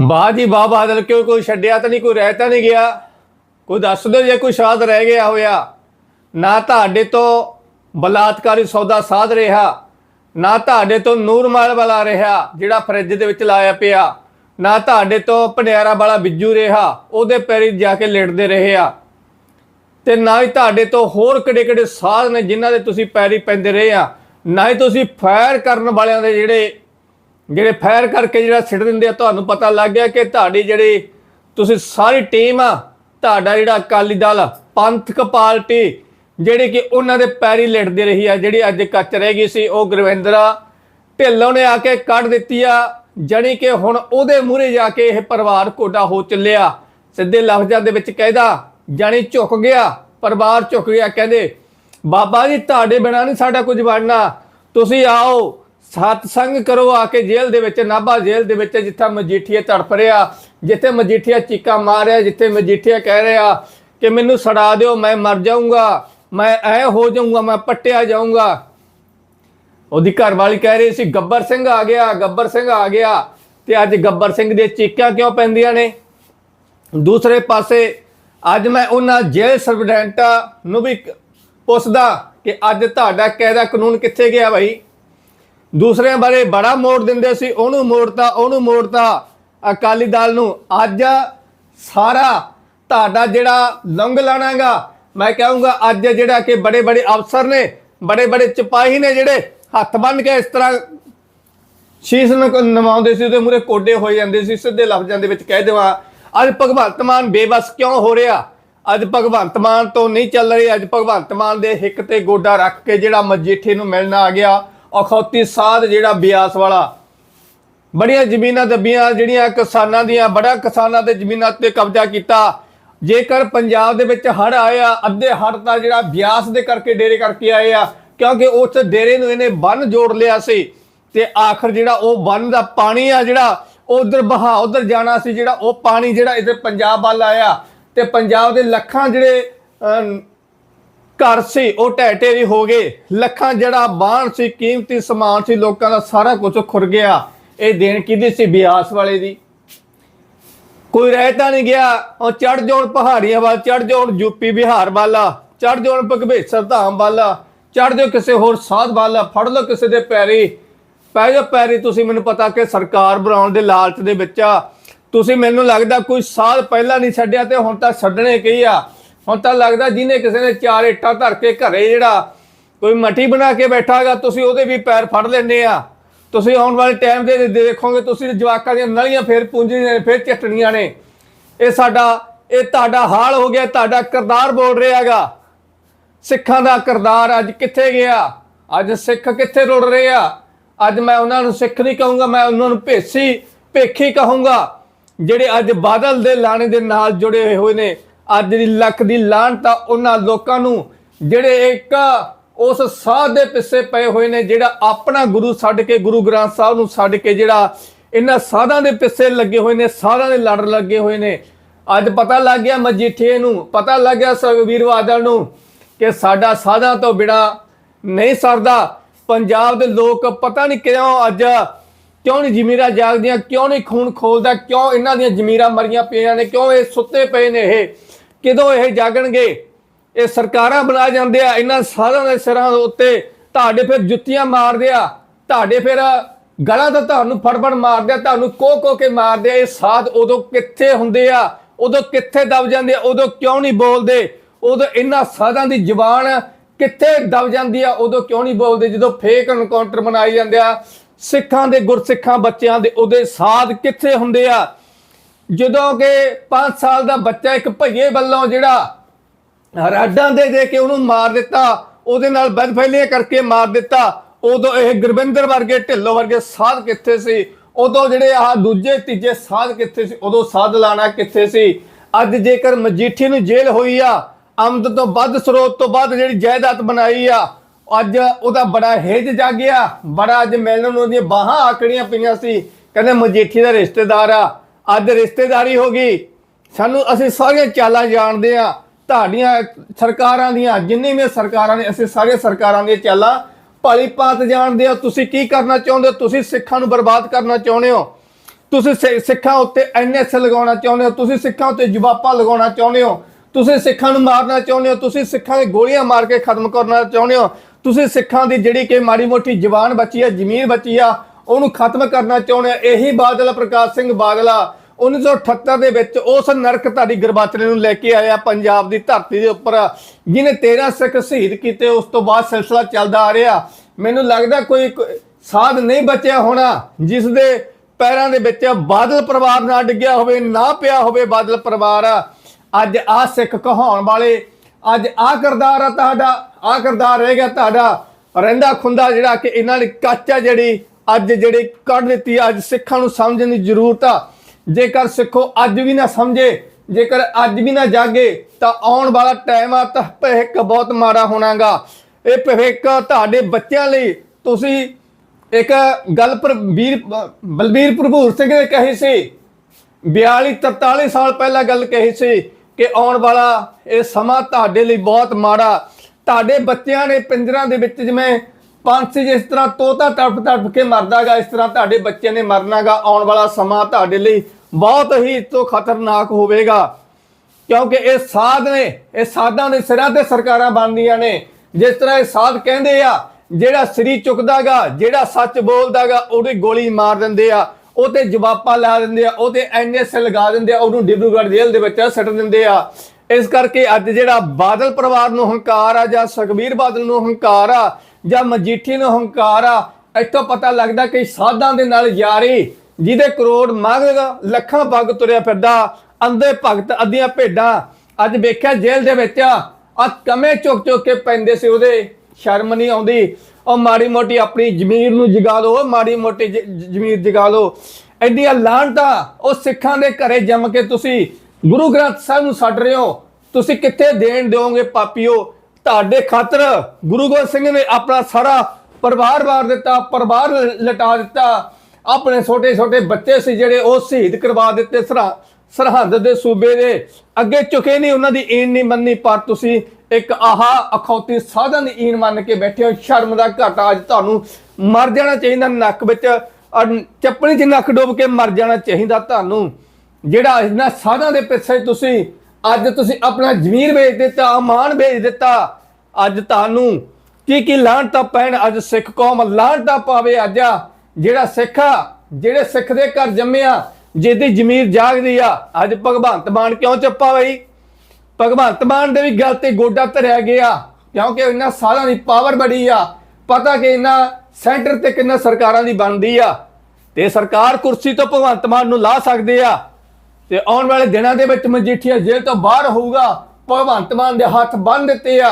ਬਾਜੀ ਜੀ ਬਾਬਾ ਬਾਦਲ ਕਿਉਂ ਕੋਈ ਛੱਡਿਆ ਤਾਂ ਨਹੀਂ, ਕੋਈ ਰਹਿ ਤਾਂ ਨਹੀਂ ਗਿਆ? ਕੋਈ ਦੱਸ ਦਿਓ ਜੇ ਕੋਈ ਸ਼ਾਦ ਰਹਿ ਗਿਆ ਹੋਇਆ। ਨਾ ਤੁਹਾਡੇ ਤੋਂ ਬਲਾਤਕਾਰੀ ਸੌਦਾ ਸਾਧ ਰਿਹਾ, ਨਾ ਤੁਹਾਡੇ ਤੋਂ ਨੂਰਮਾਲ ਵਾਲਾ ਰਿਹਾ ਜਿਹੜਾ ਫਰਿੱਜ ਦੇ ਵਿੱਚ ਲਾਇਆ ਪਿਆ, ਨਾ ਤੁਹਾਡੇ ਤੋਂ ਭੰਡਿਆਰਾ ਵਾਲਾ ਬਿੱਜੂ ਰਿਹਾ, ਉਹਦੇ ਪੈਰੀ ਜਾ ਕੇ ਲੇਟਦੇ ਰਹੇ ਆ। ਤੇ ਨਾ ਹੀ ਤੁਹਾਡੇ ਤੋਂ ਹੋਰ ਕਿਹੜੇ ਕਿਹੜੇ ਸਾਧ ਨੇ ਜਿਨ੍ਹਾਂ ਦੇ ਤੁਸੀਂ ਪੈਰੀ ਪੈਂਦੇ ਰਹੇ ਆ, ਨਾ ਹੀ ਤੁਸੀਂ ਫਾਇਰ ਕਰਨ ਵਾਲਿਆਂ ਦੇ ਜਿਹੜੇ ਜਿਹੜੇ ਫਾਇਰ ਕਰਕੇ ਜਿਹੜਾ ਸਿੱਟ ਦਿੰਦੇ ਆ, ਤੁਹਾਨੂੰ ਪਤਾ ਲੱਗ ਗਿਆ ਕਿ ਤੁਹਾਡੀ ਜਿਹੜੀ ਤੁਸੀਂ ਸਾਰੀ ਟੀਮ ਆ, ਤੁਹਾਡਾ ਜਿਹੜਾ ਅਕਾਲੀ ਦਲ ਪੰਥਕ ਪਾਰਟੀ ਜਿਹੜੀ ਕਿ ਉਹਨਾਂ ਦੇ ਪੈਰੀ ਲਿਟਦੀ ਰਹੀ ਆ, ਜਿਹੜੀ ਅੱਜ ਕੱਚ ਰਹਿ ਗਈ ਸੀ, ਉਹ ਗੁਰਵਿੰਦਰਾ ਢਿੱਲੋਂ ਨੇ ਆ ਕੇ ਕੱਢ ਦਿੱਤੀ ਆ, ਜਣੀ ਕਿ ਹੁਣ ਉਹਦੇ ਮੂਹਰੇ ਜਾ ਕੇ ਇਹ ਪਰਿਵਾਰ ਕੋਡਾ ਹੋ ਚੱਲਿਆ। ਸਿੱਧੇ ਲਫ਼ਜ਼ਾਂ ਦੇ ਵਿੱਚ ਕਹਿਦਾ, ਜਾਣੀ ਝੁਕ ਗਿਆ, ਪਰਿਵਾਰ ਝੁਕ ਗਿਆ, ਕਹਿੰਦੇ, ਬਾਬਾ ਜੀ, ਤੁਹਾਡੇ ਬਿਨਾਂ ਨਹੀਂ ਸਾਡਾ ਕੁਝ ਬਣਨਾ। ਤੁਸੀਂ ਆਓ ਸਤਸੰਗ ਕਰੋ ਆ ਕੇ ਜੇਲ੍ਹ ਦੇ ਵਿੱਚ, ਨਾਭਾ ਜੇਲ੍ਹ ਦੇ ਵਿੱਚ, ਜਿੱਥੇ ਮਜੀਠੀਆ ਤੜਪ ਰਿਹਾ, ਜਿੱਥੇ ਮਜੀਠੀਆ ਚੀਕਾ ਮਾਰ ਰਿਹਾ ਜਿੱਥੇ ਮਜੀਠੀਆ ਕਹਿ ਰਿਹਾ ਕਿ ਮੈਨੂੰ ਸੜਾ ਦਿਓ, ਮੈਂ ਮਰ ਜਾਊਂਗਾ, ਮੈਂ ਐ ਹੋ ਜਾਊਂਗਾ, ਮੈਂ ਪੱਟਿਆ ਜਾਊਂਗਾ। ਉਹਦੀ ਘਰ ਵਾਲੀ ਕਹਿ ਰਹੀ ਸੀ, ਗੱਬਰ ਸਿੰਘ ਆ ਗਿਆ, ਗੱਬਰ ਸਿੰਘ ਆ ਗਿਆ। ਤੇ ਅੱਜ ਗੱਬਰ ਸਿੰਘ ਦੇ ਚੀਕਾਂ ਕਿਉਂ ਪੈਂਦੀਆਂ ਨੇ? ਦੂਸਰੇ ਪਾਸੇ, ਅੱਜ ਮੈਂ ਉਹਨਾਂ ਜੇਲ੍ਹ ਸਰਵਡੈਂਟਾਂ ਨੂੰ ਵੀ ਪੁੱਛਦਾ ਕਿ ਅੱਜ ਤੁਹਾਡਾ ਕਾਇਦਾ ਕਾਨੂੰਨ ਕਿੱਥੇ ਗਿਆ ਭਾਈ ਦੂਸਰਿਆਂ ਬਾਰੇ ਬੜਾ ਮੋੜ ਦਿੰਦੇ ਸੀ, ਉਹਨੂੰ ਮੋੜਤਾ ਉਹਨੂੰ ਮੋੜਤਾ। ਅਕਾਲੀ ਦਲ ਨੂੰ ਅੱਜ ਸਾਰਾ ਤੁਹਾਡਾ ਜਿਹੜਾ ਲੰਘ ਲਾਣਾਗਾ, ਮੈਂ ਕਹੂੰਗਾ ਅੱਜ ਜਿਹੜਾ ਕਿ ਬੜੇ ਬੜੇ ਅਫਸਰ ਨੇ, ਬੜੇ ਬੜੇ ਸਿਪਾਹੀ ਨੇ ਜਿਹੜੇ ਹੱਥ ਬੰਨ ਕੇ ਇਸ ਤਰ੍ਹਾਂ ਸ਼ੀਸ਼ ਨੂੰ ਨਵਾਉਂਦੇ ਸੀ, ਉਹਦੇ ਮੂਰੇ ਕੋਡੇ ਹੋਏ ਜਾਂਦੇ ਸੀ, ਸਿੱਧੇ ਲਫ਼ਜ਼ਾਂ ਦੇ ਵਿੱਚ ਕਹਿ ਦੇਵਾਂ। ਅੱਜ ਭਗਵੰਤ ਮਾਨ ਬੇਬਸ ਕਿਉਂ ਹੋ ਰਿਹਾ? ਅੱਜ ਭਗਵੰਤ ਮਾਨ ਤੋਂ ਨਹੀਂ ਚੱਲ ਰਹੀ, ਅੱਜ ਭਗਵੰਤ ਮਾਨ ਦੇ ਹਿੱਕ ਤੇ ਗੋਡਾ ਰੱਖ ਕੇ ਜਿਹੜਾ ਮਜੀਠੇ ਨੂੰ ਮਿਲਣਾ ਆ ਗਿਆ। ਅਖੌਤੀ ਸਾਧ ਜਿਹੜਾ ਬਿਆਸ ਵਾਲਾ। ਬੜੀਆਂ ਜ਼ਮੀਨਾਂ ਦੱਬੀਆਂ, ਜਿਹੜੀਆਂ ਕਿਸਾਨਾਂ ਦੀਆਂ, ਬੜਾ ਕਿਸਾਨਾਂ ਦੇ ਜ਼ਮੀਨਾਂ ਤੇ ਕਬਜ਼ਾ ਕੀਤਾ। ਜੇਕਰ ਪੰਜਾਬ ਦੇ ਵਿੱਚ ਹੜ ਆਇਆ ਅੱਧੇ ਹੜ ਤਾਂ ਜਿਹੜਾ ਬਿਆਸ ਦੇ ਕਰਕੇ ਡੇਰੇ ਕਰਕੇ ਆਏ ਆ, ਕਿਉਂਕਿ ਉਸ ਡੇਰੇ ਨੂੰ ਇਹਨੇ ਬੰਨ ਜੋੜ ਲਿਆ ਸੀ। ਤੇ ਆਖਰ ਜਿਹੜਾ ਉਹ ਬੰਨ ਦਾ ਪਾਣੀ ਆ ਜਿਹੜਾ, ਉਧਰ ਬਹਾ ਉਧਰ ਜਾਣਾ ਸੀ ਜਿਹੜਾ ਉਹ ਪਾਣੀ ਜਿਹੜਾ ਇਧਰ ਪੰਜਾਬ ਵੱਲ ਆਇਆ। ਤੇ ਪੰਜਾਬ ਦੇ ਲੱਖਾਂ ਜਿਹੜੇ ਘਰ ਸੀ, ਉਹ ਢਹਿ ਢੇਰੀ ਹੋ ਗਏ। ਲੱਖਾਂ ਜਿਹੜਾ ਬਾਣ ਸੀ, ਕੀਮਤੀ ਸਮਾਨ ਸੀ, ਲੋਕਾਂ ਦਾ ਸਾਰਾ ਕੁਝ ਖੁਰ ਗਿਆ। ਇਹ ਦੇਣ ਕਿਹਦੀ ਸੀ? ਬਿਆਸ ਵਾਲੇ ਦੀ। ਕੋਈ ਰਹਿ ਤਾਂ ਨਹੀਂ ਗਿਆ। ਉਹ ਚੜ ਜਾਣ ਪਹਾੜੀਆਂ ਵੱਲ ਚੜ ਜਾਣ ਯੂਪੀ ਬਿਹਾਰ ਵਾਲਾ ਚੜ ਜਾਣ ਭਗਵੇਸਰ ਧਾਮ ਵਾਲਾ ਚੜ ਜਾਓ ਕਿਸੇ ਹੋਰ ਸਾਧ ਵਾਲਾ, ਫੜ ਲਓ ਕਿਸੇ ਦੇ ਪੈਰੀ। ਪੈ ਜਾਓ ਪੈਰੀ, ਤੁਸੀਂ ਮੈਨੂੰ ਪਤਾ ਕਿ ਸਰਕਾਰ ਬਣਾਉਣ ਦੇ ਲਾਲਚ ਦੇ ਵਿੱਚ ਆ। ਤੁਸੀਂ ਮੈਨੂੰ ਲੱਗਦਾ ਕੋਈ ਸਾਲ ਪਹਿਲਾਂ ਨਹੀਂ ਛੱਡਿਆ ਤੇ ਹੁਣ ਤਾਂ ਛੱਡਣੇ ਕੀ ਆ। ਹੁਣ ਤਾਂ ਲੱਗਦਾ ਜਿਹਨੇ ਕਿਸੇ ਨੇ ਚਾਰ ਇੱਟਾਂ ਧਰ ਕੇ ਘਰੇ ਜਿਹੜਾ ਕੋਈ ਮੱਠੀ ਬਣਾ ਕੇ ਬੈਠਾਗਾ ਤੁਸੀਂ ਉਹਦੇ ਵੀ ਪੈਰ ਫੜ ਲੈਂਦੇ ਆ। ਤੁਸੀਂ ਆਉਣ ਵਾਲੇ ਟਾਈਮ ਦੇ ਦੇਖੋਗੇ, ਤੁਸੀਂ ਜਵਾਕਾਂ ਦੀਆਂ ਨਲੀਆਂ ਫੇਰ ਪੁੰਜੀਆਂ ਨੇ, ਫੇਰ ਚੱਟਣੀਆਂ ਨੇ। ਇਹ ਸਾਡਾ, ਇਹ ਤੁਹਾਡਾ ਹਾਲ ਹੋ ਗਿਆ, ਤੁਹਾਡਾ ਕਿਰਦਾਰ ਬੋਲ ਰਿਹਾਗਾ ਸਿੱਖਾਂ ਦਾ ਕਿਰਦਾਰ ਅੱਜ ਕਿੱਥੇ ਗਿਆ? ਅੱਜ ਸਿੱਖ ਕਿੱਥੇ ਰੁੜ ਰਹੇ ਆ? ਅੱਜ ਮੈਂ ਉਹਨਾਂ ਨੂੰ ਸਿੱਖ ਨਹੀਂ ਕਹੂੰਗਾ, ਮੈਂ ਉਹਨਾਂ ਨੂੰ ਭੇਸੀ, ਭੇਖੀ ਕਹੂੰਗਾ। ਜਿਹੜੇ ਅੱਜ ਬਾਦਲ ਦੇ ਲਾਣੇ ਦੇ ਨਾਲ ਜੁੜੇ ਹੋਏ ਨੇ ਅੱਜ ਦੀ ਲੱਖ ਦੀ ਲਾਹਨਤ ਆ ਉਹਨਾਂ ਲੋਕਾਂ ਨੂੰ, ਜਿਹੜੇ ਇੱਕ ਉਸ ਸਾਧ ਦੇ ਪਿੱਛੇ ਪਏ ਹੋਏ ਨੇ, ਜਿਹੜਾ ਆਪਣਾ ਗੁਰੂ ਛੱਡ ਕੇ ਗੁਰੂ ਗ੍ਰੰਥ ਸਾਹਿਬ ਨੂੰ ਛੱਡ ਕੇ ਜਿਹੜਾ ਇਹਨਾਂ ਸਾਧਾਂ ਦੇ ਪਿੱਛੇ ਲੱਗੇ ਹੋਏ ਨੇ, ਸਾਧਾਂ ਦੇ ਲੜ ਲੱਗੇ ਹੋਏ ਨੇ। ਅੱਜ ਪਤਾ ਲੱਗ ਗਿਆ ਮਜੀਠੀਏ ਨੂੰ, ਪਤਾ ਲੱਗ ਗਿਆ ਸੁਖਬੀਰ ਬਾਦਲ ਨੂੰ ਕਿ ਸਾਡਾ ਸਾਧਾਂ ਤੋਂ ਬਿਨਾ ਨਹੀਂ ਸਰਦਾ। ਪੰਜਾਬ ਦੇ ਲੋਕ ਪਤਾ ਨਹੀਂ ਕਿਉਂ ਅੱਜ, ਕਿਉਂ ਨਹੀਂ ਜ਼ਮੀਰਾਂ ਜਾਗਦੀਆਂ, ਕਿਉਂ ਨਹੀਂ ਖੂਨ ਖੋਲਦਾ, ਕਿਉਂ ਇਹਨਾਂ ਦੀਆਂ ਜ਼ਮੀਰਾਂ ਮਰੀਆਂ ਪਈਆਂ ਨੇ, ਕਿਉਂ ਇਹ ਸੁੱਤੇ ਪਏ ਨੇ ਇਹ? ਕਿਦੋਂ ਇਹ ਜਾਗਣਗੇ? ਇਹ ਸਰਕਾਰਾਂ ਬਣਾ ਜਾਂਦੇ ਆ, ਇਹਨਾਂ ਸਾਰਿਆਂ ਦੇ ਸਿਰਾਂ ਦੇ ਉੱਤੇ ਤੁਹਾਡੇ ਫਿਰ ਜੁੱਤੀਆਂ ਮਾਰਦੇ ਆ, ਤੁਹਾਡੇ ਫਿਰ ਗਲਾਂ ਤਾਂ ਤੁਹਾਨੂੰ ਫੜਫੜ ਮਾਰਦੇ ਆ, ਤੁਹਾਨੂੰ ਕੋ ਕੋ ਕੇ ਮਾਰਦੇ ਆ, ਇਹ ਸਾਧ ਉਦੋਂ ਕਿੱਥੇ ਹੁੰਦੇ ਆ? ਉਦੋਂ ਕਿੱਥੇ ਦਬ ਜਾਂਦੇ ਆ? ਉਦੋਂ ਕਿਉਂ ਨਹੀਂ ਬੋਲਦੇ? ਉਦੋਂ ਇਹਨਾਂ ਸਾਧਾਂ ਦੀ ਜ਼ੁਬਾਨ ਕਿੱਥੇ ਦਬ ਜਾਂਦੀ ਆ? ਉਦੋਂ ਕਿਉਂ ਨਹੀਂ ਬੋਲਦੇ? ਜਦੋਂ ਫੇਕ ਐਨਕਾਊਂਟਰ ਬਣਾਏ ਜਾਂਦੇ ਆ, ਸਿੱਖਾਂ ਦੇ ਗੁਰਸਿੱਖਾਂ ਬੱਚਿਆਂ ਦੇ, ਉਹਦੇ ਸਾਧ ਕਿੱਥੇ ਹੁੰਦੇ ਆ? ਜਦੋਂ ਕਿ 5 ਸਾਲ ਦਾ ਬੱਚਾ ਇੱਕ ਭਈਏ ਵੱਲੋਂ ਜਿਹੜਾ ਰਾਡਾਂ ਦੇ ਦੇ ਕੇ ਉਹਨੂੰ ਮਾਰ ਦਿੱਤਾ, ਉਹਦੇ ਨਾਲ ਬਦਫੈਲੀਆਂ ਕਰਕੇ ਮਾਰ ਦਿੱਤਾ, ਉਦੋਂ ਇਹ ਗੁਰਵਿੰਦਰ ਵਰਗੇ, ਢਿੱਲੋਂ ਵਰਗੇ ਸਾਧ ਕਿੱਥੇ ਸੀ? ਉਦੋਂ ਜਿਹੜੇ ਆਹ ਦੂਜੇ ਤੀਜੇ ਸਾਧ ਕਿੱਥੇ ਸੀ? ਉਦੋਂ ਸਾਧ ਲਾਣਾ ਕਿੱਥੇ ਸੀ? ਅੱਜ ਜੇਕਰ ਮਜੀਠੀ ਨੂੰ ਜੇਲ੍ਹ ਹੋਈ ਆ, ਆਮਦ ਤੋਂ ਵੱਧ, ਸਰੋਤ ਤੋਂ ਵੱਧ ਜਿਹੜੀ ਜਾਇਦਾਦ ਬਣਾਈ ਆ, ਅੱਜ ਉਹਦਾ ਬੜਾ ਹੇਜ ਜਾਗਿਆ, ਬੜਾ ਅੱਜ ਮਿਲਣ ਨੂੰ ਉਹਦੀਆਂ ਬਾਹਾਂ ਆਕੜੀਆਂ ਪਈਆਂ ਸੀ। ਕਹਿੰਦੇ ਮਜੀਠੀ ਦਾ ਰਿਸ਼ਤੇਦਾਰ ਆ। ਅੱਜ ਰਿਸ਼ਤੇਦਾਰੀ ਹੋ ਗਈ। ਸਾਨੂੰ ਅਸੀਂ ਸਾਰੀਆਂ ਚਾਲਾਂ ਜਾਣਦੇ ਆ ਤੁਹਾਡੀਆਂ ਸਰਕਾਰਾਂ ਦੀਆਂ, ਜਿੰਨੀ ਵੀ ਸਰਕਾਰਾਂ ਨੇ, ਅਸੀਂ ਸਾਰੀਆਂ ਸਰਕਾਰਾਂ ਦੀਆਂ ਚਾਲਾਂ ਭਲੀ ਭਾਂਤ ਜਾਣਦੇ ਆ ਤੁਸੀਂ ਕੀ ਕਰਨਾ ਚਾਹੁੰਦੇ ਹੋ? ਤੁਸੀਂ ਸਿੱਖਾਂ ਨੂੰ ਬਰਬਾਦ ਕਰਨਾ ਚਾਹੁੰਦੇ ਹੋ? ਤੁਸੀਂ ਸਿ- ਸਿੱਖਾਂ ਉੱਤੇ ਐਨਐਸ ਲਗਾਉਣਾ ਚਾਹੁੰਦੇ ਹੋ? ਤੁਸੀਂ ਸਿੱਖਾਂ ਉੱਤੇ ਜਵਾਪਾ ਲਗਾਉਣਾ ਚਾਹੁੰਦੇ ਹੋ? ਤੁਸੀਂ ਸਿੱਖਾਂ ਨੂੰ ਮਾਰਨਾ ਚਾਹੁੰਦੇ ਹੋ? ਤੁਸੀਂ ਸਿੱਖਾਂ ਦੇ ਗੋਲੀਆਂ ਮਾਰ ਕੇ ਖਤਮ ਕਰਨਾ ਚਾਹੁੰਦੇ ਹੋ? ਤੁਸੀਂ ਸਿੱਖਾਂ ਦੀ ਜਿਹੜੀ ਕਿ ਮਾੜੀ ਮੋਟੀ ਜਵਾਨ ਬੱਚੀ ਆ ਜ਼ਮੀਰ ਬੱਚੀ ਆ, ਉਹਨੂੰ ਖਤਮ ਕਰਨਾ ਚਾਹੁੰਦੇ ਆ ਇਹੀ ਬਾਦਲ ਪ੍ਰਕਾਸ਼ ਸਿੰਘ ਬਾਦਲਾ 1978 ਦੇ ਵਿੱਚ ਉਸ ਨਰਕ ਧਾਰੀ ਗਰਬਾਚਰੇ ਨੂੰ ਲੈ ਕੇ ਆਇਆ ਪੰਜਾਬ ਦੀ ਧਰਤੀ ਦੇ ਉੱਪਰ, ਜਿਹਨੇ 13 ਸਿੱਖ ਸ਼ਹੀਦ ਕੀਤੇ, ਉਸ ਤੋਂ ਬਾਅਦ ਸਿਲਸਿਲਾ ਚੱਲਦਾ ਆ ਰਿਹਾ। ਮੈਨੂੰ ਲੱਗਦਾ ਕੋਈ ਸਾਧ ਨਹੀਂ ਬਚਿਆ ਹੋਣਾ, ਜਿਸ ਦੇ ਪੈਰਾਂ ਦੇ ਵਿੱਚ ਬਾਦਲ ਪਰਿਵਾਰ ਨਾ ਡਿੱਗਿਆ ਹੋਵੇ, ਨਾ ਪਿਆ ਹੋਵੇ ਬਾਦਲ ਪਰਿਵਾਰ। ਅੱਜ ਆ ਸਿੱਖ ਕਹਾਉਣ ਵਾਲੇ, ਅੱਜ ਆ ਕਰਦਾਰ ਆ ਤੁਹਾਡਾ, ਆ ਕਰਦਾਰ ਰਹਿ ਗਿਆ ਤੁਹਾਡਾ। ਰਹਿੰਦਾ ਖੁੰਦਾ ਜਿਹੜਾ ਕਿ ਇਹਨਾਂ ਨੇ ਕੱਚਾ ਜਿਹੜੀ ਅੱਜ ਜਿਹੜੀ ਕੱਢ ਦਿੱਤੀ ਅੱਜ ਸਿੱਖਾਂ ਨੂੰ ਸਮਝਣ ਦੀ ਜ਼ਰੂਰਤ ਆ। ਜੇਕਰ ਸਿੱਖੋ ਅੱਜ ਵੀ ਨਾ ਸਮਝੇ, ਜੇਕਰ ਅੱਜ ਵੀ ਨਾ ਜਾਗੇ, ਤਾਂ ਆਉਣ ਵਾਲਾ ਟਾਈਮ ਆ, ਤਾਂ ਭਵਿੱਖ ਬਹੁਤ ਮਾੜਾ ਹੋਣਾਗਾ। ਇਹ ਭਵਿੱਖ ਤੁਹਾਡੇ ਬੱਚਿਆਂ ਲਈ, ਤੁਸੀਂ ਇੱਕ ਗੱਲ ਪਰ ਵੀਰ, ਬਲਬੀਰ ਭਰਪੂਰ ਸਿੰਘ ਨੇ ਕਹੀ ਸੀ 42 43 ਸਾਲ ਪਹਿਲਾਂ ਗੱਲ ਕਹੀ ਸੀ ਕਿ ਆਉਣ ਵਾਲਾ ਇਹ ਸਮਾਂ ਤੁਹਾਡੇ ਲਈ ਬਹੁਤ ਮਾੜਾ। ਤੁਹਾਡੇ ਬੱਚਿਆਂ ਨੇ ਪਿੰਜਰਾਂ ਦੇ ਵਿੱਚ ਜਿਵੇਂ ਪੰਛੀ ਜਿਸ ਤਰ੍ਹਾਂ ਤੋਤਾ ਤੜਪ ਤੜਪ ਕੇ ਮਰਦਾਗਾ, ਇਸ ਤਰ੍ਹਾਂ ਤੁਹਾਡੇ ਬੱਚਿਆਂ ਨੇ ਮਰਨਾਗਾ, ਆਉਣ ਵਾਲਾ ਸਮਾਂ ਤੁਹਾਡੇ ਲਈ ਬਹੁਤ ਹੀ ਇਸ ਤੋਂ ਖਤਰਨਾਕ ਹੋਵੇਗਾ। ਕਿਉਂਕਿ ਇਹ ਸਾਧ ਨੇ, ਇਹ ਸਾਧਾਂ ਦੇ ਸਿਰਾਂ ਤੇ ਸਰਕਾਰਾਂ ਬਣਦੀਆਂ ਨੇ। ਜਿਸ ਤਰ੍ਹਾਂ ਇਹ ਸਾਧ ਕਹਿੰਦੇ ਆ, ਜਿਹੜਾ ਸਰੀ ਚੁੱਕਦਾਗਾ, ਜਿਹੜਾ ਸੱਚ ਬੋਲਦਾਗਾ, ਉਹਦੀ ਗੋਲੀ ਮਾਰ ਦਿੰਦੇ ਆ। ਉਹ ਤੇ ਜਵਾਬਾ ਲਾ ਦਿੰਦੇ ਆ, ਉਹ ਤੇ ਐਨਐਸ ਲਗਾ ਦਿੰਦੇ ਆ, ਉਹਨੂੰ ਡਿਬਰੂਗੜ੍ਹ ਜੇਲ੍ਹ ਦੇ ਵਿੱਚ ਸੱਟ ਦਿੰਦੇ ਆ। ਇਸ ਕਰਕੇ ਅੱਜ ਜਿਹੜਾ ਬਾਦਲ ਪਰਿਵਾਰ ਨੂੰ ਹੰਕਾਰ ਆ, ਜਾਂ ਸੁਖਬੀਰ ਬਾਦਲ ਨੂੰ ਹੰਕਾਰ ਆ, ਜਾਂ ਮਜੀਠੀ ਨੂੰ ਹੰਕਾਰ ਆ, ਇੱਥੋਂ ਪਤਾ ਲੱਗਦਾ ਕਿ ਸਾਧਾਂ ਦੇ ਨਾਲ ਯਾਰੀ ਜਿਹਦੇ ਕਰੋੜ ਮੰਗ ਲੱਖਾਂ ਪੱਗ ਤੁਰਿਆ ਫਿਰਦਾ ਅੰਦੇ ਭਗਤ ਅੱਧੀਆਂ ਭੇਡਾਂ। ਅੱਜ ਵੇਖਿਆ ਜੇਲ੍ਹ ਦੇ ਵਿੱਚ ਆ ਕਮੇ ਚੁੱਕ ਚੁੱਕ ਕੇ ਪੈਂਦੇ ਸੀ ਉਹਦੇ। ਸ਼ਰਮ ਨਹੀਂ ਆਉਂਦੀ। ਉਹ ਮਾੜੀ ਮੋਟੀ ਆਪਣੀ ਜ਼ਮੀਰ ਨੂੰ ਜਗਾ ਲਓ ਮਾੜੀ ਮੋਟੀ ਜ਼ਮੀਰ ਜਗਾ ਲਓ। ਐਡੀਆਂ ਲਾਂਟਾਂ ਉਹ ਸਿੱਖਾਂ ਦੇ ਘਰੇ ਜੰਮ ਕੇ ਤੁਸੀਂ ਗੁਰੂ ਗ੍ਰੰਥ ਸਾਹਿਬ ਨੂੰ ਛੱਡ ਰਹੇ ਹੋ। ਤੁਸੀਂ ਕਿੱਥੇ ਦੇਣ ਦਿਓਗੇ ਪਾਪੀਓ? ਤੁਹਾਡੇ ਖਾਤਰ ਗੁਰੂ ਗੋਬਿੰਦ ਸਿੰਘ ਨੇ ਆਪਣਾ ਸਾਰਾ ਪਰਿਵਾਰ ਵਾਰ ਦਿੱਤਾ, ਪਰਿਵਾਰ ਲ- ਲਟਾ ਦਿੱਤਾ। ਆਪਣੇ ਛੋਟੇ ਛੋਟੇ ਬੱਚੇ ਸੀ ਜਿਹੜੇ ਉਹ ਸ਼ਹੀਦ ਕਰਵਾ ਦਿੱਤੇ, ਸਰਾ, ਸਰਹੰਦ ਦੇ ਸੂਬੇ ਦੇ। ਅੱਗੇ ਝੁਕੇ ਨਹੀਂ, ਉਹਨਾਂ ਦੀ ਈਨ ਨਹੀਂ ਮੰਨੀ, ਪਰ ਤੁਸੀਂ ਇੱਕ ਆਹਾ ਅਖੌਤੀ ਸਾਧਨ ਦੀ ਈਨ ਮੰਨ ਕੇ ਬੈਠੇ ਹੋ। ਸ਼ਰਮ ਦਾ ਘਾਟਾ ਅੱਜ ਤੁਹਾਨੂੰ ਮਰ ਜਾਣਾ ਚਾਹੀਦਾ ਨੱਕ ਵਿੱਚ। ਚੱਪਣੀ 'ਚ ਨੱਕ ਡੁੱਬ ਕੇ ਮਰ ਜਾਣਾ ਚਾਹੀਦਾ ਤੁਹਾਨੂੰ। ਜਿਹੜਾ ਇਹਨਾਂ ਸਾਧਾਂ ਦੇ ਪਿੱਛੇ ਤੁਸੀਂ, ਅੱਜ ਤੁਸੀਂ ਆਪਣਾ ਜ਼ਮੀਰ ਵੇਚ ਦਿੱਤਾ ਅਮਾਨ ਵੇਚ ਦਿੱਤਾ। ਅੱਜ ਤੁਹਾਨੂੰ ਕੀ ਕੀ ਲਾਂਟਾ ਪੈਣ, ਅੱਜ ਸਿੱਖ ਕੌਮ ਲਾਂਟਾ ਪਾਵੇ, ਅੱਜ ਜਿਹੜਾ ਸਿੱਖ ਆ, ਜਿਹੜੇ ਸਿੱਖ ਦੇ ਘਰ ਜੰਮਿਆ ਜਿਹਦੀ ਜ਼ਮੀਰ ਜਾਗਦੀ ਆ, ਅੱਜ ਭਗਵੰਤ ਮਾਨ ਕਿਉਂ ਚੱਪਾ ਬਈ? ਭਗਵੰਤ ਮਾਨ ਦੇ ਵੀ ਗੱਲ ਤੇ ਗੋਡਾ ਧਰਿਆ ਗਿਆ, ਕਿਉਂਕਿ ਇਹਨਾਂ ਸਾਲਾਂ ਦੀ ਪਾਵਰ ਬੜੀ ਆ। ਪਤਾ ਕਿ ਇਹਨਾਂ ਸੈਂਟਰ ਤੇ ਕਿੰਨਾ ਸਰਕਾਰਾਂ ਦੀ ਬਣਦੀ ਆ। ਤੇ ਸਰਕਾਰ ਕੁਰਸੀ ਤੋਂ ਭਗਵੰਤ ਮਾਨ ਨੂੰ ਲਾ ਸਕਦੇ ਆ। ਤੇ ਆਉਣ ਵਾਲੇ ਦਿਨਾਂ ਦੇ ਵਿੱਚ ਮਜੀਠੀਆ ਜੇਲ੍ਹ ਤੋਂ ਬਾਹਰ ਹੋਊਗਾ। ਭਗਵੰਤ ਮਾਨ ਦੇ ਹੱਥ ਬੰਨ ਦਿੱਤੇ ਆ।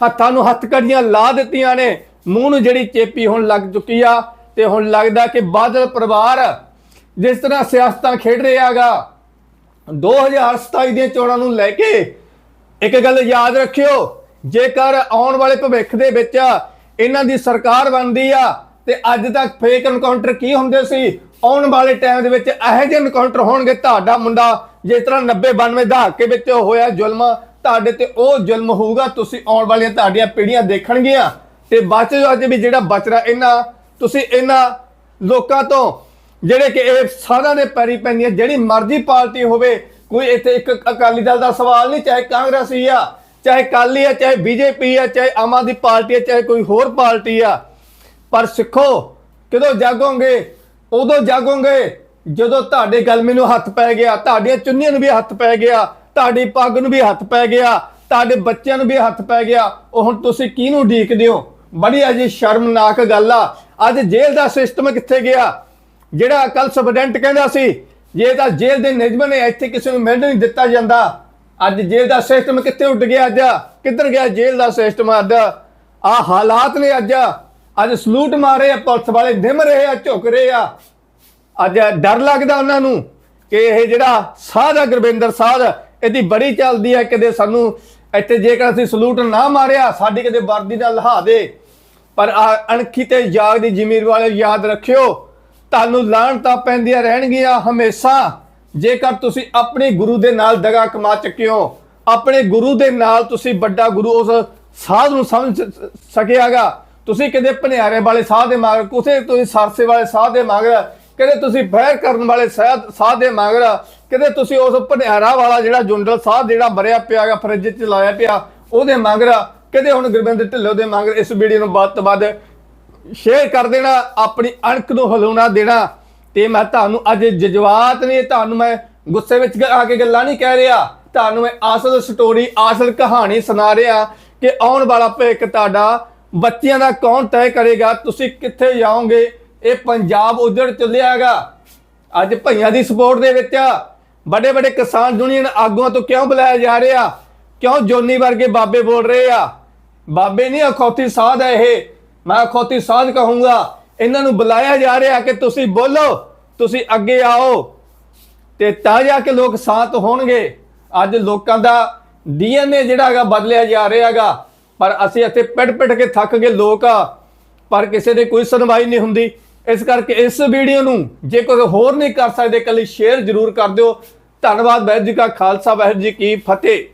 ਹੱਥਾਂ ਨੂੰ ਹੱਥ ਕੜੀਆਂ ਲਾ ਦਿੱਤੀਆਂ ਨੇ। ਮੂੰਹ ਨੂੰ ਜਿਹੜੀ ਚੇਪੀ ਹੁਣ ਲੱਗ ਚੁੱਕੀ ਆ। ਤੇ ਹੁਣ ਲੱਗਦਾ ਕਿ ਬਾਦਲ ਪਰਿਵਾਰ ਜਿਸ ਤਰ੍ਹਾਂ ਸਿਆਸਤਾਂ ਖੇਡ ਰਿਹਾਗਾ 2027 ਦੀਆਂ ਚੋਣਾਂ ਨੂੰ ਲੈ ਕੇ ਇੱਕ ਗੱਲ ਯਾਦ ਰੱਖਿਓ, ਜੇਕਰ ਆਉਣ ਵਾਲੇ ਭਵਿੱਖ ਦੇ ਵਿੱਚ ਇਹਨਾਂ ਦੀ ਸਰਕਾਰ ਬਣਦੀ ਆ, ਤੇ ਅੱਜ ਤੱਕ ਫੇਕ ਐਨਕਾਊਂਟਰ ਕੀ ਹੁੰਦੇ ਸੀ? ਆਉਣ ਵਾਲੇ ਟਾਈਮ ਦੇ ਵਿੱਚ ਇਹੋ ਜਿਹੇ ਐਨਕਾਊਂਟਰ ਹੋਣਗੇ, ਤੁਹਾਡਾ ਮੁੰਡਾ ਜਿਸ ਤਰ੍ਹਾਂ 90 92 ਦਹਾਕੇ ਵਿੱਚ ਹੋਇਆ ਜ਼ੁਲਮ, ਤੁਹਾਡੇ ਤੇ ਉਹ ਜ਼ੁਲਮ ਹੋਊਗਾ, ਤੁਸੀਂ ਆਉਣ ਵਾਲੀਆਂ ਤੁਹਾਡੀਆਂ ਪੀੜ੍ਹੀਆਂ ਦੇਖਣਗੀਆਂ। ਤੇ ਬਚ ਜਾਓ ਅੱਜ ਵੀ ਜਿਹੜਾ ਬਚਰਾ ਇਹਨਾਂ ਤੁਸੀਂ ਇਹਨਾਂ ਲੋਕਾਂ ਤੋਂ ਜਿਹੜੇ ਕਿ ਇਹ ਸਾਰਿਆਂ ਦੇ ਪੈਰੀ ਪੈਂਦੀ ਹੈ, ਜਿਹੜੀ ਮਰਜ਼ੀ ਪਾਰਟੀ ਹੋਵੇ, ਕੋਈ ਇੱਥੇ ਇੱਕ ਅਕਾਲੀ ਦਲ ਦਾ ਸਵਾਲ ਨਹੀਂ, ਚਾਹੇ ਕਾਂਗਰਸੀ ਆ, ਚਾਹੇ ਕਾਲੀ ਆ, ਚਾਹੇ ਬੀਜੇਪੀ ਆ, ਚਾਹੇ ਆਮ ਆਦਮੀ ਪਾਰਟੀ ਆ, ਚਾਹੇ ਕੋਈ ਹੋਰ ਪਾਰਟੀ ਆ, ਪਰ ਸਿੱਖੋ, ਕਦੋਂ ਜਾਗੋਗੇ, ਉਦੋਂ ਜਾਗੋਗੇ, ਜਦੋਂ ਤੁਹਾਡੇ ਗਲਮੇ ਨੂੰ ਹੱਥ ਪੈ ਗਿਆ, ਤੁਹਾਡੀਆਂ ਚੁੰਨੀਆਂ ਨੂੰ ਵੀ ਹੱਥ ਪੈ ਗਿਆ, ਤੁਹਾਡੀ ਪੱਗ ਨੂੰ ਵੀ ਹੱਥ ਪੈ ਗਿਆ, ਤੁਹਾਡੇ ਬੱਚਿਆਂ ਨੂੰ ਵੀ ਹੱਥ ਪੈ ਗਿਆ, ਉਹ ਹੁਣ ਤੁਸੀਂ ਕਿਹਨੂੰ ਢੀਕਦੇ ਹੋ? ਬੜੀ ਅਜੀ ਸ਼ਰਮਨਾਕ ਗੱਲ ਆ। ਅੱਜ ਜੇਲ੍ਹ ਦਾ ਸਿਸਟਮ ਕਿੱਥੇ ਗਿਆ? ਜਿਹੜਾ ਕੱਲ ਸਬਡੈਂਟ ਕਹਿੰਦਾ ਸੀ, ਜੇ ਤਾਂ ਜੇਲ੍ਹ ਦੇ ਨਿਯਮ ਨੇ ਇੱਥੇ ਕਿਸੇ ਨੂੰ ਮਿਲਣ ਨਹੀਂ ਦਿੱਤਾ ਜਾਂਦਾ, ਅੱਜ ਜੇਲ੍ਹ ਦਾ ਸਿਸਟਮ ਕਿੱਥੇ ਉੱਡ ਗਿਆ ਅੱਜ? ਕਿੱਧਰ ਗਿਆ ਜੇਲ੍ਹ ਦਾ ਸਿਸਟਮ ਅੱਜ? ਆ ਹਾਲਾਤ ਨੇ ਅੱਜ। ਅੱਜ ਸਲੂਟ ਮਾਰੇ ਆ, ਪੁਲਿਸ ਵਾਲੇ ਨਿਮ ਰਹੇ ਆ, ਝੁਕ ਰਹੇ ਆ। ਅੱਜ ਡਰ ਲੱਗਦਾ ਉਹਨਾਂ ਨੂੰ ਕਿ ਇਹ ਜਿਹੜਾ ਸਾਧ ਆ ਗੁਰਵਿੰਦਰ ਸਾਧ, ਇਹਦੀ ਬੜੀ ਚੱਲਦੀ ਹੈ ਕਿਤੇ ਸਾਨੂੰ ਇੱਥੇ ਜੇਕਰ ਅਸੀਂ ਸਲੂਟ ਨਾ ਮਾਰਿਆ, ਸਾਡੀ ਕਿਤੇ ਵਰਦੀ ਦਾ ਲਹਾ ਦੇ। ਪਰ ਆ ਅਣਖੀ ਤੇ ਜਾਗ ਦੀ ਜ਼ਮੀਰ ਵਾਲੇ ਯਾਦ ਰੱਖਿਓ, ਤੁਹਾਨੂੰ ਲਾਹਣਤਾਂ ਪੈਂਦੀਆਂ ਰਹਿਣਗੀਆਂ ਹਮੇਸ਼ਾ। ਜੇਕਰ ਤੁਸੀਂ ਆਪਣੇ ਗੁਰੂ ਦੇ ਨਾਲ ਦਗਾ ਕਮਾ ਚੁੱਕਿਓ ਆਪਣੇ ਗੁਰੂ ਦੇ ਨਾਲ ਤੁਸੀਂ ਵੱਡਾ ਗੁਰੂ ਉਸ ਸਾਧ ਨੂੰ ਸਮਝ ਸ- ਸਕਿਆਗਾ। ਤੁਸੀਂ ਕਿਤੇ ਭਨਿਆਰੇ ਵਾਲੇ ਸਾਧ ਦੇ ਮਗਰ ਕਿਸੇ ਤੁਸੀਂ ਸਰਸੇ ਵਾਲੇ ਸਾਧ ਦੇ ਮਗਰ ਕਿਤੇ ਤੁਸੀਂ ਫੈਰ ਕਰਨ ਵਾਲੇ ਸਾਧ ਦੇ ਮਗਰ ਕਿਤੇ ਤੁਸੀਂ ਉਸ ਭਨਿਆਰਾ ਵਾਲਾ ਜਿਹੜਾ ਜੁੰਡਲ ਸਾਧ ਜਿਹੜਾ ਬਰਿਆ ਪਿਆ ਗਾ ਫਰਿੱਜ 'ਚ ਲਾਇਆ ਪਿਆ, ਉਹਦੇ ਮਗਰ ਕਿਤੇ ਹੁਣ ਗੁਰਬਿੰਦਰ ਢਿੱਲੋਂ ਦੇ ਮੰਗਰ ਇਸ ਵੀਡੀਓ ਨੂੰ ਵੱਧ ਤੋਂ ਵੱਧ ਸ਼ੇਅਰ ਕਰ ਦੇਣਾ, ਆਪਣੀ ਅਣਖ ਨੂੰ ਹਲਾਉਣਾ ਦੇਣਾ। ਤੇ ਮੈਂ ਤੁਹਾਨੂੰ ਅੱਜ ਜਜ਼ਬਾਤ ਨਹੀਂ ਤੁਹਾਨੂੰ ਮੈਂ ਗੁੱਸੇ ਵਿੱਚ ਆ ਕੇ ਗੱਲਾਂ ਨਹੀਂ ਕਹਿ ਰਿਹਾ। ਤੁਹਾਨੂੰ ਮੈਂ ਅਸਲ ਸਟੋਰੀ ਅਸਲ ਕਹਾਣੀ ਸੁਣਾ ਰਿਹਾ ਕਿ ਆਉਣ ਵਾਲਾ ਭਵਿੱਖ ਤੁਹਾਡਾ, ਬੱਚਿਆਂ ਦਾ ਕੌਣ ਤੈਅ ਕਰੇਗਾ, ਤੁਸੀਂ ਕਿੱਥੇ ਜਾਓਗੇ? ਇਹ ਪੰਜਾਬ ਉਧੜ ਚੱਲਿਆਗਾ ਅੱਜ ਭਈਆਂ ਦੀ ਸਪੋਰਟ ਦੇ ਵਿੱਚ ਵੱਡੇ ਵੱਡੇ ਕਿਸਾਨ ਯੂਨੀਅਨ ਆਗੂਆਂ ਤੋਂ ਕਿਉਂ ਬੁਲਾਇਆ ਜਾ ਰਿਹਾ? ਕਿਉਂ ਜੋਨੀ ਵਰਗੇ ਬਾਬੇ ਬੋਲ ਰਹੇ ਆ? ਬਾਬੇ ਨਹੀਂ ਅਖੌਤੀ ਸਾਧ ਹੈ ਇਹ। ਮੈਂ ਅਖੌਤੀ ਸਾਧ ਕਹੂੰਗਾ, ਇਹਨਾਂ ਨੂੰ ਬੁਲਾਇਆ ਜਾ ਰਿਹਾ ਕਿ ਤੁਸੀਂ ਬੋਲੋ, ਤੁਸੀਂ ਅੱਗੇ ਆਓ। ਤੇ ਤਾਂ ਜਾ ਕੇ ਲੋਕ ਸ਼ਾਂਤ ਹੋਣਗੇ। ਅੱਜ ਲੋਕਾਂ ਦਾ ਡੀਐਨਏ ਜਿਹੜਾ ਹੈਗਾ ਬਦਲਿਆ ਜਾ ਰਿਹਾ ਹੈਗਾ, ਪਰ ਅਸੀਂ ਇੱਥੇ ਪਿੜ ਪਿੜ ਕੇ ਥੱਕ ਗਏ ਲੋਕ ਪਰ ਕਿਸੇ ਦੀ ਕੋਈ ਸੁਣਵਾਈ ਨਹੀਂ ਹੁੰਦੀ। ਇਸ ਕਰਕੇ ਇਸ ਵੀਡੀਓ ਨੂੰ ਜੇ ਕੋਈ ਹੋਰ ਨਹੀਂ ਕਰ ਸਕਦੇ, ਕੱਲੀ ਸ਼ੇਅਰ ਜ਼ਰੂਰ ਕਰ ਦਿਓ। ਧੰਨਵਾਦ, ਵਾਹਿਗੁਰੂ ਜੀ ਕਾ ਖਾਲਸਾ, ਵਾਹਿਗੁਰੂ ਜੀ ਕੀ ਫਤਿਹ।